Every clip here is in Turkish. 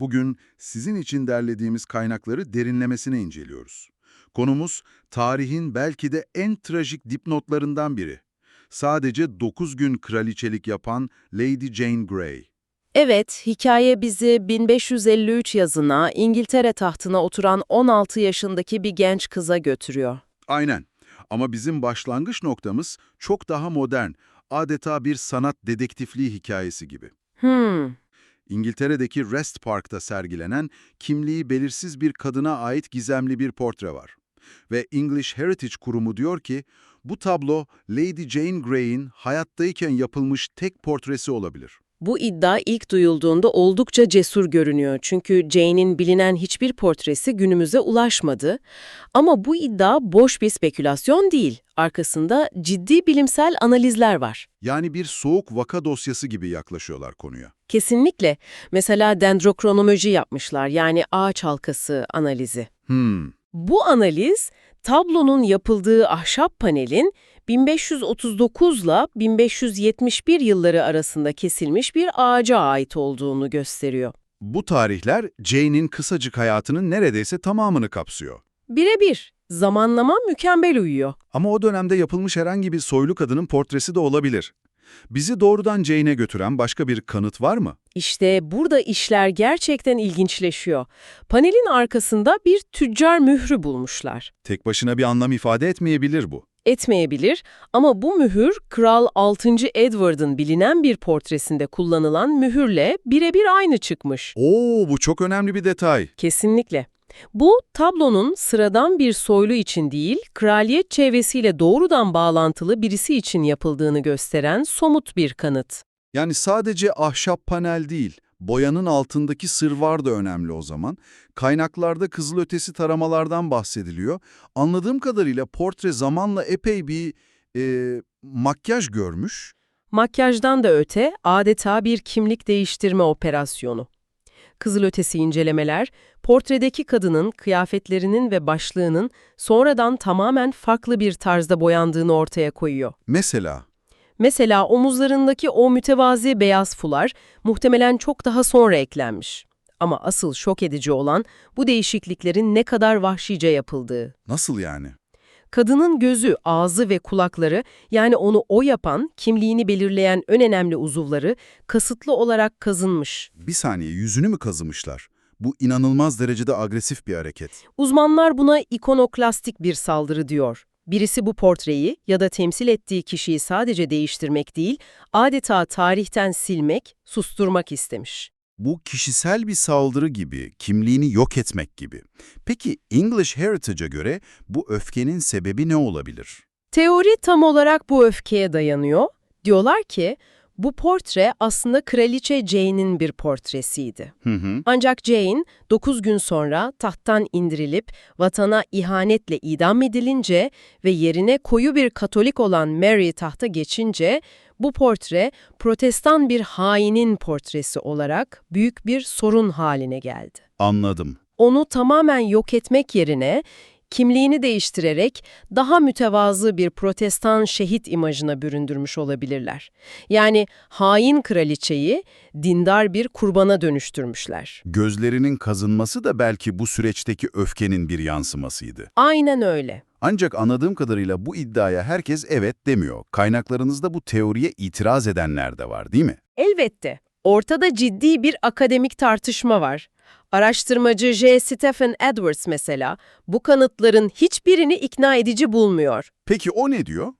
Bugün sizin için derlediğimiz kaynakları derinlemesine inceliyoruz. Konumuz tarihin belki de en trajik dipnotlarından biri. Sadece 9 gün kraliçelik yapan Lady Jane Grey. Evet, hikaye bizi 1553 yazına İngiltere tahtına oturan 16 yaşındaki bir genç kıza götürüyor. Aynen. Ama bizim başlangıç noktamız çok daha modern, adeta bir sanat dedektifliği hikayesi gibi. Hmm, İngiltere'deki Rest Park'ta sergilenen kimliği belirsiz bir kadına ait gizemli bir portre var. Ve English Heritage Kurumu diyor ki, bu tablo Lady Jane Grey'in hayattayken yapılmış tek portresi olabilir. Bu iddia ilk duyulduğunda oldukça cesur görünüyor çünkü Jane'in bilinen hiçbir portresi günümüze ulaşmadı. Ama bu iddia boş bir spekülasyon değil, arkasında ciddi bilimsel analizler var. Yani bir soğuk vaka dosyası gibi yaklaşıyorlar konuya. Kesinlikle. Mesela dendrokronoloji yapmışlar yani ağaç halkası analizi. Hmm, Bu analiz, tablonun yapıldığı ahşap panelin 1539 ile 1571 yılları arasında kesilmiş bir ağaca ait olduğunu gösteriyor. bu tarihler Jane'in kısacık hayatının neredeyse tamamını kapsıyor. Birebir. Zamanlama mükemmel uyuyor. Ama o dönemde yapılmış herhangi bir soylu kadının portresi de olabilir. Bizi doğrudan Jane'e götüren başka bir kanıt var mı? İşte burada işler gerçekten ilginçleşiyor. Panelin arkasında bir tüccar mührü bulmuşlar. Tek başına bir anlam ifade etmeyebilir bu. Etmeyebilir ama bu mühür Kral 6. Edward'ın bilinen bir portresinde kullanılan mühürle birebir aynı çıkmış. Oo, bu çok önemli bir detay. Kesinlikle. Bu tablonun sıradan bir soylu için değil, kraliyet çevresiyle doğrudan bağlantılı birisi için yapıldığını gösteren somut bir kanıt. Yani sadece ahşap panel değil, boyanın altındaki sır var da önemli o zaman. Kaynaklarda kızılötesi taramalardan bahsediliyor. Anladığım kadarıyla portre zamanla epey bir e, makyaj görmüş. Makyajdan da öte adeta bir kimlik değiştirme operasyonu. Kızılötesi incelemeler, portredeki kadının kıyafetlerinin ve başlığının sonradan tamamen farklı bir tarzda boyandığını ortaya koyuyor. Mesela Mesela omuzlarındaki o mütevazi beyaz fular muhtemelen çok daha sonra eklenmiş. Ama asıl şok edici olan bu değişikliklerin ne kadar vahşice yapıldığı. nasıl yani? Kadının gözü, ağzı ve kulakları yani onu o yapan, kimliğini belirleyen en önemli uzuvları kasıtlı olarak kazınmış. Bir saniye yüzünü mü kazımışlar? Bu inanılmaz derecede agresif bir hareket. Uzmanlar buna ikonoklastik bir saldırı diyor. Birisi bu portreyi ya da temsil ettiği kişiyi sadece değiştirmek değil, adeta tarihten silmek, susturmak istemiş. Bu kişisel bir saldırı gibi, kimliğini yok etmek gibi. Peki English Heritage'a göre bu öfkenin sebebi ne olabilir? Teori tam olarak bu öfkeye dayanıyor. Diyorlar ki bu portre aslında Kraliçe Jane'in bir portresiydi. Hı hı. Ancak Jane 9 gün sonra tahttan indirilip vatana ihanetle idam edilince ve yerine koyu bir Katolik olan Mary tahta geçince bu portre protestan bir hainin portresi olarak büyük bir sorun haline geldi. Anladım. Onu tamamen yok etmek yerine kimliğini değiştirerek daha mütevazı bir protestan şehit imajına büründürmüş olabilirler. Yani hain kraliçeyi dindar bir kurbana dönüştürmüşler. Gözlerinin kazınması da belki bu süreçteki öfkenin bir yansımasıydı. Aynen öyle. Ancak anladığım kadarıyla bu iddiaya herkes evet demiyor. Kaynaklarınızda bu teoriye itiraz edenler de var değil mi? Elbette. Ortada ciddi bir akademik tartışma var. Araştırmacı J. Stephen Edwards mesela bu kanıtların hiçbirini ikna edici bulmuyor. Peki o ne diyor?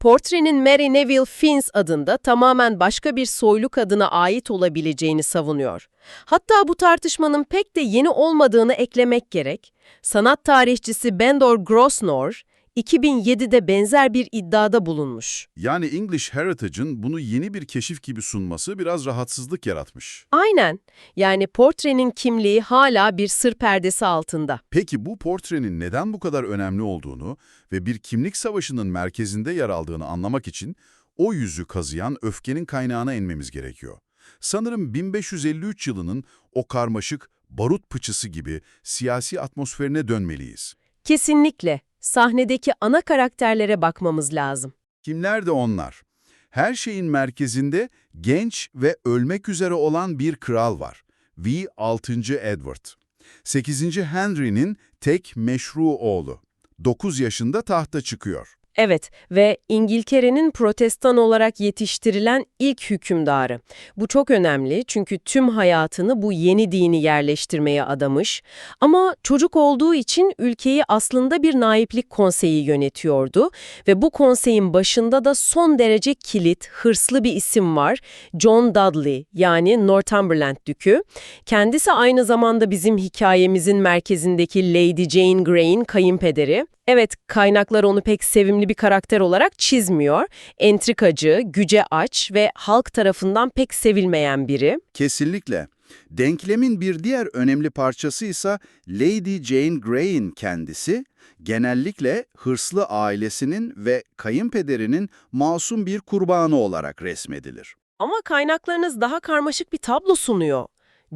Portrenin Mary Neville Fiennes adında tamamen başka bir soylu kadına ait olabileceğini savunuyor. Hatta bu tartışmanın pek de yeni olmadığını eklemek gerek. Sanat tarihçisi Bendor Grosvenor, 2007'de benzer bir iddiada bulunmuş. Yani English Heritage'ın bunu yeni bir keşif gibi sunması biraz rahatsızlık yaratmış. Aynen, yani portrenin kimliği hala bir sır perdesi altında. Peki bu portrenin neden bu kadar önemli olduğunu ve bir kimlik savaşının merkezinde yer aldığını anlamak için o yüzü kazıyan öfkenin kaynağına inmemiz gerekiyor. Sanırım 1553 yılının o karmaşık barut pıçısı gibi siyasi atmosferine dönmeliyiz. Kesinlikle. Sahnedeki ana karakterlere bakmamız lazım. Kimler de onlar? Her şeyin merkezinde genç ve ölmek üzere olan bir kral var. V. 6. Edward. 8. Henry'nin tek meşru oğlu. 9 yaşında tahta çıkıyor. Evet ve İngiltere'nin protestan olarak yetiştirilen ilk hükümdarı. Bu çok önemli çünkü tüm hayatını bu yeni dini yerleştirmeye adamış. Ama çocuk olduğu için ülkeyi aslında bir naiplik konseyi yönetiyordu ve bu konseyin başında da son derece kilit, hırslı bir isim var. John Dudley yani Northumberland Dükü. Kendisi aynı zamanda bizim hikayemizin merkezindeki Lady Jane Grey'in kayınpederi. Evet, kaynaklar onu pek sevimli bir karakter olarak çizmiyor. Entrikacı, güce aç ve halk tarafından pek sevilmeyen biri. Kesinlikle. Denklemin bir diğer önemli parçası ise Lady Jane Grey'in kendisi, genellikle hırslı ailesinin ve kayınpederinin masum bir kurbanı olarak resmedilir. Ama kaynaklarınız daha karmaşık bir tablo sunuyor.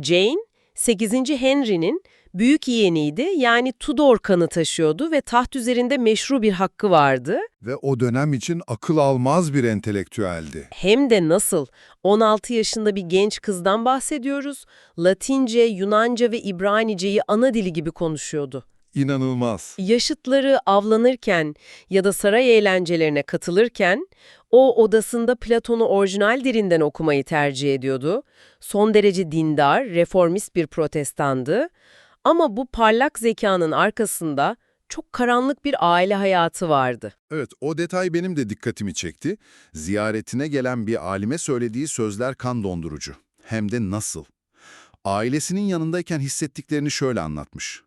Jane, 8. Henry'nin büyük yeğeniydi yani Tudor kanı taşıyordu ve taht üzerinde meşru bir hakkı vardı. Ve o dönem için akıl almaz bir entelektüeldi. Hem de nasıl? 16 yaşında bir genç kızdan bahsediyoruz. Latince, Yunanca ve İbranice'yi ana dili gibi konuşuyordu. İnanılmaz. Yaşıtları avlanırken ya da saray eğlencelerine katılırken o odasında Platon'u orijinal dilinden okumayı tercih ediyordu. Son derece dindar, reformist bir protestandı. Ama bu parlak zekanın arkasında çok karanlık bir aile hayatı vardı. Evet, o detay benim de dikkatimi çekti. Ziyaretine gelen bir alime söylediği sözler kan dondurucu. Hem de nasıl? Ailesinin yanındayken hissettiklerini şöyle anlatmış.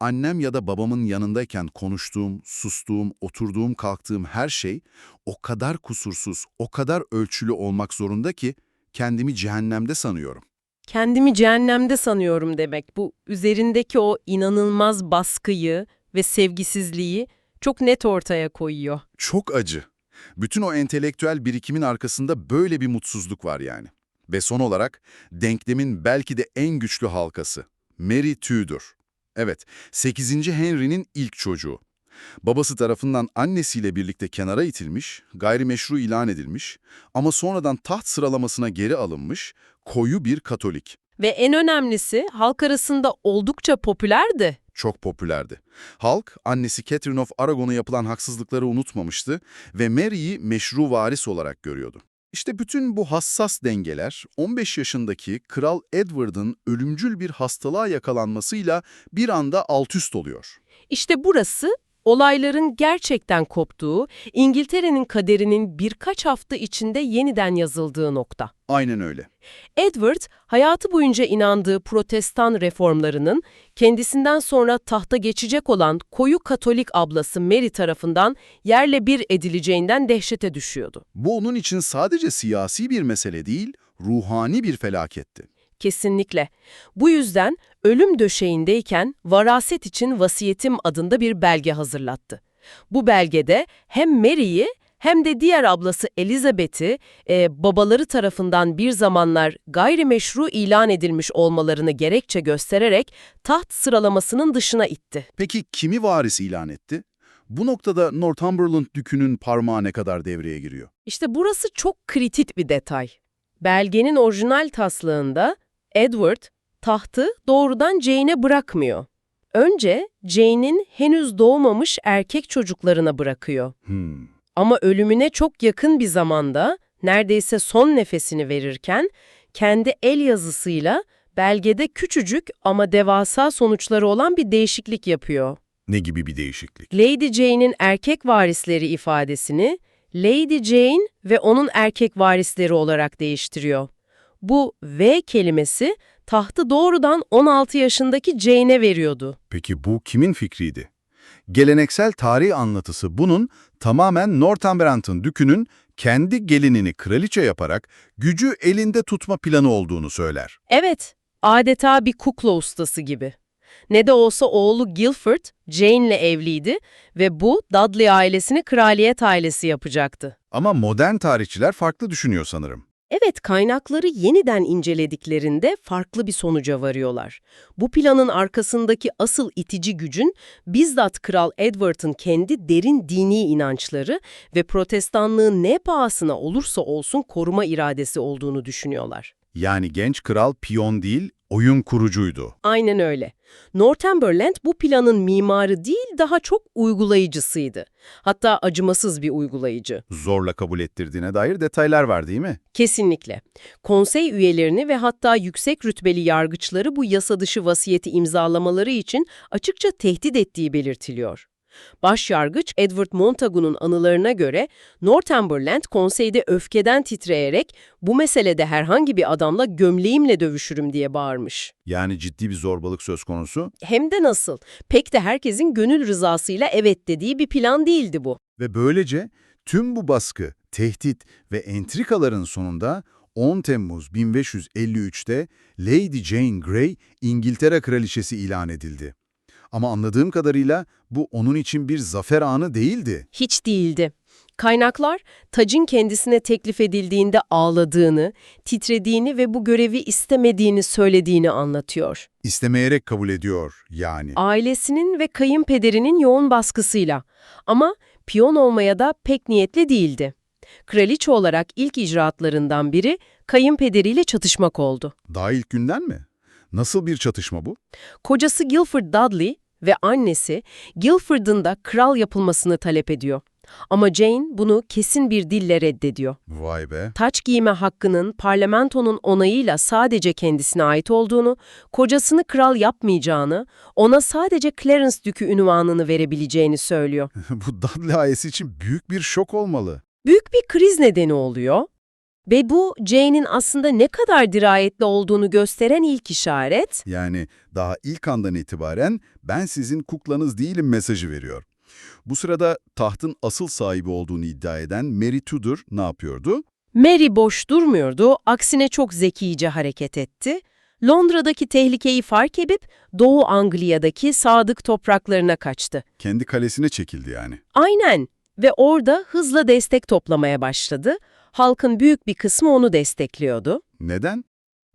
Annem ya da babamın yanındayken konuştuğum, sustuğum, oturduğum, kalktığım her şey o kadar kusursuz, o kadar ölçülü olmak zorunda ki kendimi cehennemde sanıyorum. Kendimi cehennemde sanıyorum demek. Bu üzerindeki o inanılmaz baskıyı ve sevgisizliği çok net ortaya koyuyor. Çok acı. Bütün o entelektüel birikimin arkasında böyle bir mutsuzluk var yani. Ve son olarak denklemin belki de en güçlü halkası. Mary Tudor. Evet, 8. Henry'nin ilk çocuğu. Babası tarafından annesiyle birlikte kenara itilmiş, gayrimeşru ilan edilmiş ama sonradan taht sıralamasına geri alınmış, koyu bir Katolik. Ve en önemlisi halk arasında oldukça popülerdi. Çok popülerdi. Halk, annesi Catherine of Aragon'a yapılan haksızlıkları unutmamıştı ve Mary'i meşru varis olarak görüyordu. İşte bütün bu hassas dengeler 15 yaşındaki Kral Edward'ın ölümcül bir hastalığa yakalanmasıyla bir anda altüst oluyor. İşte burası olayların gerçekten koptuğu, İngiltere'nin kaderinin birkaç hafta içinde yeniden yazıldığı nokta. Aynen öyle. Edward, hayatı boyunca inandığı protestan reformlarının kendisinden sonra tahta geçecek olan koyu Katolik ablası Mary tarafından yerle bir edileceğinden dehşete düşüyordu. Bu onun için sadece siyasi bir mesele değil, ruhani bir felaketti. Kesinlikle. Bu yüzden ölüm döşeğindeyken varaset için vasiyetim adında bir belge hazırlattı. Bu belgede hem Mary'i hem de diğer ablası Elizabeth'i e, babaları tarafından bir zamanlar gayrimeşru ilan edilmiş olmalarını gerekçe göstererek taht sıralamasının dışına itti. Peki kimi varis ilan etti? Bu noktada Northumberland dükünün parmağı ne kadar devreye giriyor? İşte burası çok kritik bir detay. Belgenin orijinal taslağında Edward tahtı doğrudan Jane'e bırakmıyor. Önce Jane'in henüz doğmamış erkek çocuklarına bırakıyor. Hmm. Ama ölümüne çok yakın bir zamanda, neredeyse son nefesini verirken, kendi el yazısıyla belgede küçücük ama devasa sonuçları olan bir değişiklik yapıyor. Ne gibi bir değişiklik? Lady Jane'in erkek varisleri ifadesini Lady Jane ve onun erkek varisleri olarak değiştiriyor. Bu V kelimesi tahtı doğrudan 16 yaşındaki Jane'e veriyordu. Peki bu kimin fikriydi? Geleneksel tarih anlatısı bunun tamamen Northumberland'ın dükünün kendi gelinini kraliçe yaparak gücü elinde tutma planı olduğunu söyler. Evet, adeta bir kukla ustası gibi. Ne de olsa oğlu Guilford, Jane'le evliydi ve bu Dudley ailesini kraliyet ailesi yapacaktı. Ama modern tarihçiler farklı düşünüyor sanırım. Evet, kaynakları yeniden incelediklerinde farklı bir sonuca varıyorlar. Bu planın arkasındaki asıl itici gücün bizzat Kral Edward'ın kendi derin dini inançları ve protestanlığı ne pahasına olursa olsun koruma iradesi olduğunu düşünüyorlar. Yani genç kral piyon değil, oyun kurucuydu. Aynen öyle. Northumberland bu planın mimarı değil daha çok uygulayıcısıydı. Hatta acımasız bir uygulayıcı. Zorla kabul ettirdiğine dair detaylar var değil mi? Kesinlikle. Konsey üyelerini ve hatta yüksek rütbeli yargıçları bu yasa dışı vasiyeti imzalamaları için açıkça tehdit ettiği belirtiliyor. Başyargıç Edward Montagu'nun anılarına göre Northumberland konseyde öfkeden titreyerek bu meselede herhangi bir adamla gömleğimle dövüşürüm diye bağırmış. Yani ciddi bir zorbalık söz konusu Hem de nasıl? Pek de herkesin gönül rızasıyla evet dediği bir plan değildi bu. ve böylece tüm bu baskı, tehdit ve entrikaların sonunda 10 Temmuz 1553'te Lady Jane Grey İngiltere Kraliçesi ilan edildi. Ama anladığım kadarıyla bu onun için bir zafer anı değildi. Hiç değildi. Kaynaklar, tacın kendisine teklif edildiğinde ağladığını, titrediğini ve bu görevi istemediğini söylediğini anlatıyor. İstemeyerek kabul ediyor yani. Ailesinin ve kayınpederinin yoğun baskısıyla. Ama piyon olmaya da pek niyetli değildi. Kraliçe olarak ilk icraatlarından biri kayınpederiyle çatışmak oldu. Daha ilk günden mi? Nasıl bir çatışma bu? Kocası Guilford Dudley ve annesi Guilford'un da kral yapılmasını talep ediyor. Ama Jane bunu kesin bir dille reddediyor. Vay be. Taç giyme hakkının parlamentonun onayıyla sadece kendisine ait olduğunu, kocasını kral yapmayacağını, ona sadece Clarence Dükü ünvanını verebileceğini söylüyor. bu Dudley ailesi için büyük bir şok olmalı. Büyük bir kriz nedeni oluyor ve bu Jane'in aslında ne kadar dirayetli olduğunu gösteren ilk işaret. Yani daha ilk andan itibaren ben sizin kuklanız değilim mesajı veriyor. Bu sırada tahtın asıl sahibi olduğunu iddia eden Mary Tudor ne yapıyordu? Mary boş durmuyordu, aksine çok zekice hareket etti. Londra'daki tehlikeyi fark edip Doğu Anglia'daki sadık topraklarına kaçtı. Kendi kalesine çekildi yani. Aynen ve orada hızla destek toplamaya başladı. Halkın büyük bir kısmı onu destekliyordu. Neden?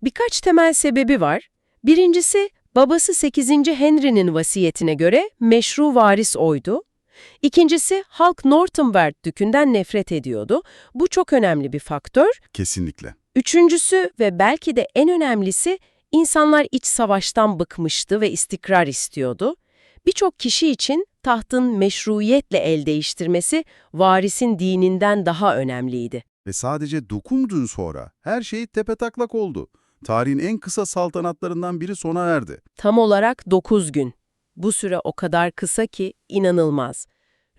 Birkaç temel sebebi var. Birincisi, babası 8. Henry'nin vasiyetine göre meşru varis oydu. İkincisi, halk Northumberland dükünden nefret ediyordu. Bu çok önemli bir faktör. Kesinlikle. Üçüncüsü ve belki de en önemlisi, insanlar iç savaştan bıkmıştı ve istikrar istiyordu. Birçok kişi için tahtın meşruiyetle el değiştirmesi varisin dininden daha önemliydi. Ve sadece dokundun sonra her şey tepetaklak oldu. Tarihin en kısa saltanatlarından biri sona erdi. Tam olarak 9 gün. Bu süre o kadar kısa ki inanılmaz.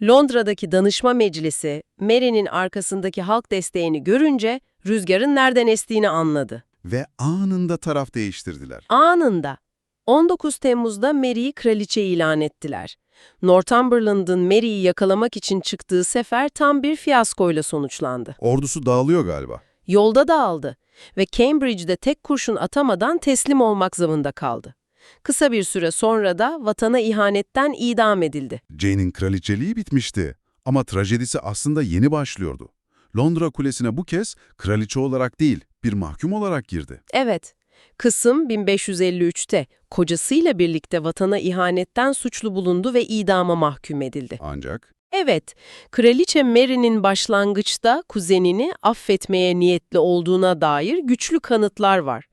Londra'daki danışma meclisi, Mary'nin arkasındaki halk desteğini görünce rüzgarın nereden estiğini anladı. Ve anında taraf değiştirdiler. Anında. 19 Temmuz'da Mary'i kraliçe ilan ettiler. Northumberland'ın Mary'i yakalamak için çıktığı sefer tam bir fiyaskoyla sonuçlandı. Ordusu dağılıyor galiba. Yolda dağıldı ve Cambridge'de tek kurşun atamadan teslim olmak zorunda kaldı. Kısa bir süre sonra da vatana ihanetten idam edildi. Jane'in kraliçeliği bitmişti. Ama trajedisi aslında yeni başlıyordu. Londra Kulesi'ne bu kez kraliçe olarak değil, bir mahkum olarak girdi. Evet, Kısım 1553'te kocasıyla birlikte vatana ihanetten suçlu bulundu ve idama mahkum edildi. Ancak Evet, Kraliçe Mary'nin başlangıçta kuzenini affetmeye niyetli olduğuna dair güçlü kanıtlar var.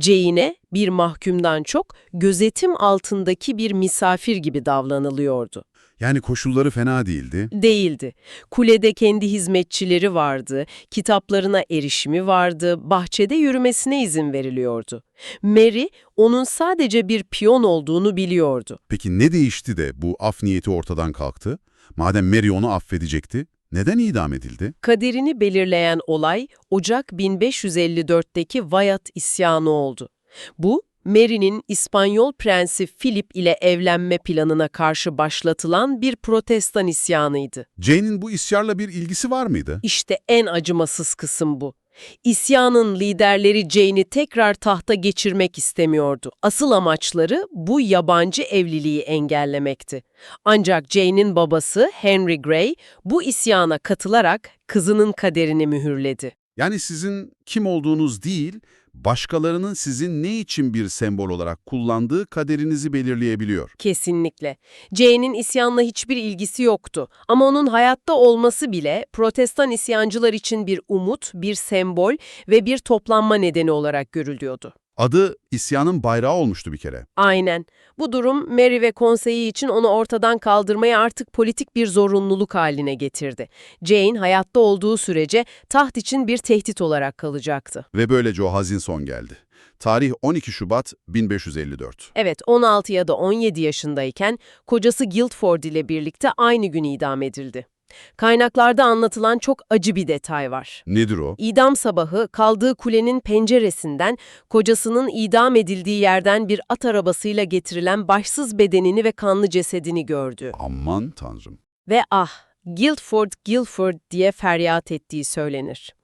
Jane'e bir mahkumdan çok gözetim altındaki bir misafir gibi davranılıyordu. Yani koşulları fena değildi. Değildi. Kulede kendi hizmetçileri vardı, kitaplarına erişimi vardı, bahçede yürümesine izin veriliyordu. Mary, onun sadece bir piyon olduğunu biliyordu. Peki ne değişti de bu af niyeti ortadan kalktı? Madem Mary onu affedecekti, neden idam edildi? Kaderini belirleyen olay Ocak 1554'teki Wyatt isyanı oldu. Bu, Mary'nin İspanyol prensi Philip ile evlenme planına karşı başlatılan bir protestan isyanıydı. Jane'in bu isyarla bir ilgisi var mıydı? İşte en acımasız kısım bu. İsyanın liderleri Jane'i tekrar tahta geçirmek istemiyordu. Asıl amaçları bu yabancı evliliği engellemekti. Ancak Jane'in babası Henry Grey bu isyana katılarak kızının kaderini mühürledi. Yani sizin kim olduğunuz değil, başkalarının sizin ne için bir sembol olarak kullandığı kaderinizi belirleyebiliyor. Kesinlikle. Jane'in isyanla hiçbir ilgisi yoktu. Ama onun hayatta olması bile protestan isyancılar için bir umut, bir sembol ve bir toplanma nedeni olarak görülüyordu. Adı isyanın bayrağı olmuştu bir kere. Aynen. Bu durum Mary ve konseyi için onu ortadan kaldırmayı artık politik bir zorunluluk haline getirdi. Jane hayatta olduğu sürece taht için bir tehdit olarak kalacaktı. Ve böylece o hazin son geldi. Tarih 12 Şubat 1554. Evet, 16 ya da 17 yaşındayken kocası Guildford ile birlikte aynı gün idam edildi. Kaynaklarda anlatılan çok acı bir detay var. Nedir o? İdam sabahı kaldığı kulenin penceresinden kocasının idam edildiği yerden bir at arabasıyla getirilen başsız bedenini ve kanlı cesedini gördü. Aman tanrım. Ve ah, Guildford, Guildford diye feryat ettiği söylenir.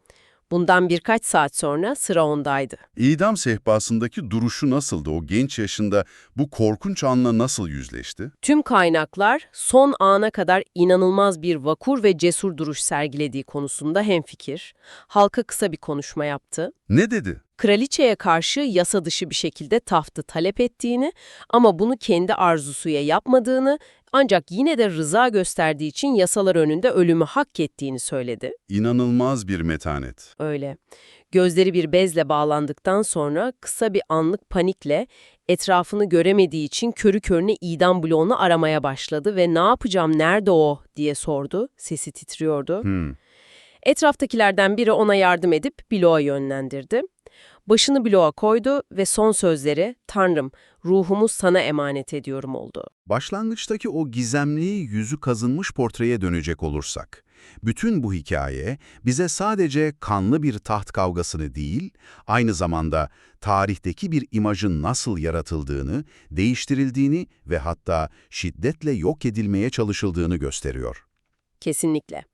Bundan birkaç saat sonra sıra ondaydı. İdam sehpasındaki duruşu nasıldı? O genç yaşında bu korkunç anla nasıl yüzleşti? Tüm kaynaklar son ana kadar inanılmaz bir vakur ve cesur duruş sergilediği konusunda hemfikir. Halka kısa bir konuşma yaptı. Ne dedi? Kraliçeye karşı yasa dışı bir şekilde tahtı talep ettiğini ama bunu kendi arzusuya yapmadığını ancak yine de rıza gösterdiği için yasalar önünde ölümü hak ettiğini söyledi. İnanılmaz bir metanet. Öyle. Gözleri bir bezle bağlandıktan sonra kısa bir anlık panikle etrafını göremediği için körü körüne idam bloğunu aramaya başladı ve ne yapacağım nerede o diye sordu. Sesi titriyordu. Hmm. Etraftakilerden biri ona yardım edip bloğa yönlendirdi. Başını bloğa koydu ve son sözleri Tanrım ruhumu sana emanet ediyorum oldu. Başlangıçtaki o gizemli, yüzü kazınmış portreye dönecek olursak, bütün bu hikaye bize sadece kanlı bir taht kavgasını değil, aynı zamanda tarihteki bir imajın nasıl yaratıldığını, değiştirildiğini ve hatta şiddetle yok edilmeye çalışıldığını gösteriyor. Kesinlikle.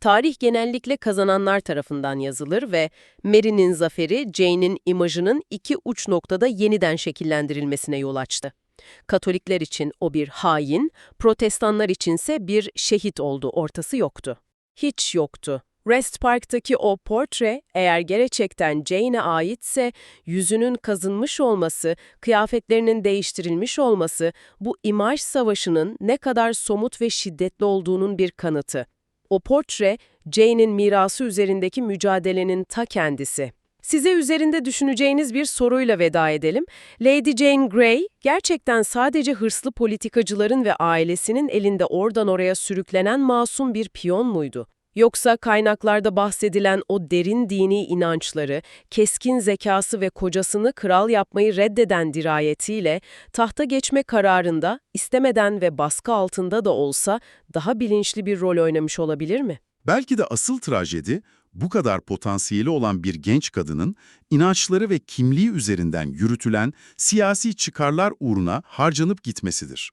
Tarih genellikle kazananlar tarafından yazılır ve Mary'nin zaferi Jane'in imajının iki uç noktada yeniden şekillendirilmesine yol açtı. Katolikler için o bir hain, protestanlar içinse bir şehit oldu, ortası yoktu. Hiç yoktu. Rest Park'taki o portre eğer gerçekten Jane'e aitse yüzünün kazınmış olması, kıyafetlerinin değiştirilmiş olması bu imaj savaşının ne kadar somut ve şiddetli olduğunun bir kanıtı. O portre, Jane'in mirası üzerindeki mücadelenin ta kendisi. Size üzerinde düşüneceğiniz bir soruyla veda edelim. Lady Jane Grey, gerçekten sadece hırslı politikacıların ve ailesinin elinde oradan oraya sürüklenen masum bir piyon muydu? Yoksa kaynaklarda bahsedilen o derin dini inançları, keskin zekası ve kocasını kral yapmayı reddeden dirayetiyle tahta geçme kararında istemeden ve baskı altında da olsa daha bilinçli bir rol oynamış olabilir mi? Belki de asıl trajedi, bu kadar potansiyeli olan bir genç kadının inançları ve kimliği üzerinden yürütülen siyasi çıkarlar uğruna harcanıp gitmesidir.